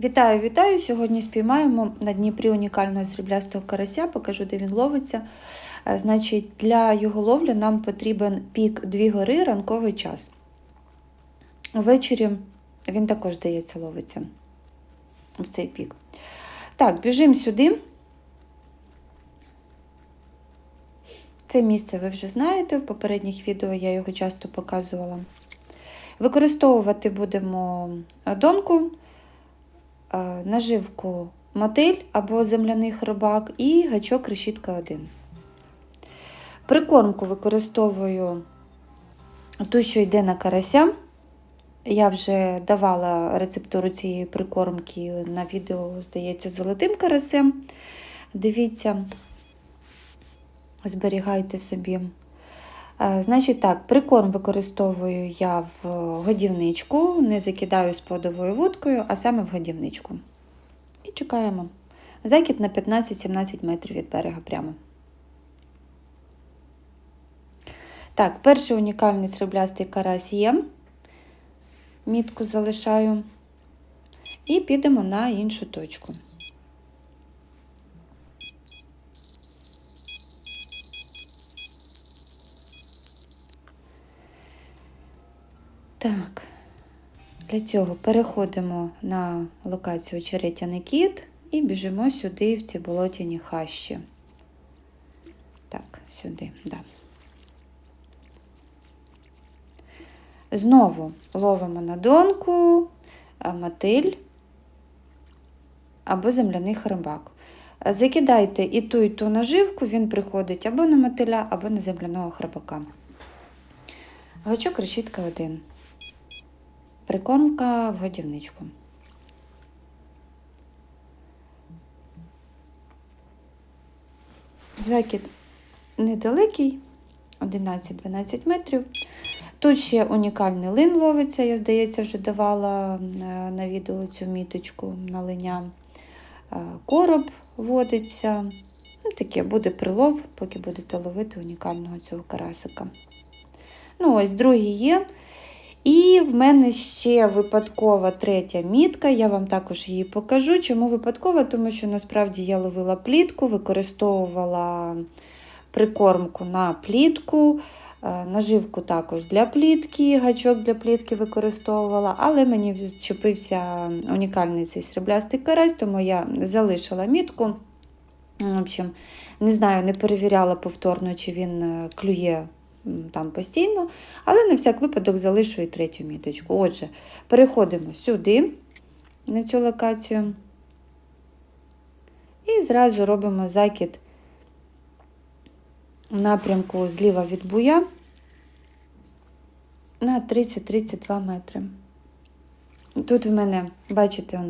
Вітаю, вітаю! Сьогодні спіймаємо на Дніпрі унікального сріблястого карася, покажу, де він ловиться. Е, Значить, для його ловлі нам потрібен пік дві гори ранковий час. Увечері він також, здається, ловиться в цей пік. Так, біжимо сюди. Це місце ви вже знаєте, в попередніх відео я його часто показувала. Використовувати будемо донку, наживку мотиль або земляний хробак і гачок решітка 1. Прикормку використовую ту, що йде на карася. Я вже давала рецептуру цієї прикормки на відео, здається, золотим карасем. Дивіться, зберігайте собі. Е, Значить так, прикорм використовую я в годівничку, не закидаю сподовою вудкою, а саме в годівничку. І чекаємо. Закид на 15-17 метрів від берега прямо. Так, перший унікальний сріблястий карась є. Мітку залишаю. І підемо на іншу точку. Так, для цього переходимо на локацію Черетяний кіт і біжимо сюди, в ці болотяні хащі. Так, сюди, да. Знову ловимо на донку, мотиль або земляний хробак. Закидайте і ту, і ту наживку, він приходить або на мотиля, або на земляного хробака. Гачок решітка 1. Прикормка в годівничку. Закид недалекий, 11-12 метрів. Тут ще унікальний лин ловиться, я, здається, вже давала на, на відео цю міточку на линя. Е, Короб водиться. Ну, таке буде прилов, поки будете ловити унікального цього карасика. Ну, ось другий є. І в мене ще випадкова третя мітка, я вам також її покажу. Чому випадкова? Тому що насправді я ловила плітку, використовувала прикормку на плітку, е, наживку також для плітки, гачок для плітки використовувала, але мені зчепився унікальний цей сріблястий карась, тому я залишила мітку. В общем, не знаю, не перевіряла повторно, чи він е, клює там постійно, але на всяк випадок залишу і третю міточку. Отже, переходимо сюди, на цю локацію, і зразу робимо закид в напрямку зліва від буя на 30-32 метри. Тут в мене, бачите,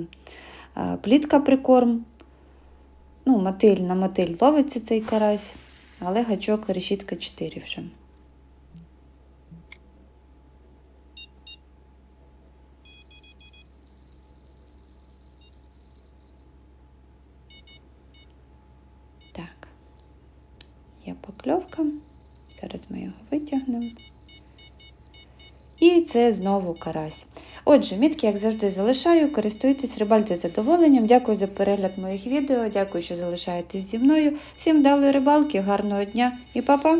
плітка прикорм. Ну, мотиль на мотиль ловиться цей карась, але гачок решітка 4 вже. Так, є покльовка. Зараз ми його витягнемо. І це знову карась. Отже, мітки, як завжди, залишаю. Користуйтесь, рибальте задоволенням. Дякую за перегляд моїх відео. Дякую, що залишаєтесь зі мною. Всім вдалої рибалки, гарного дня і па-па!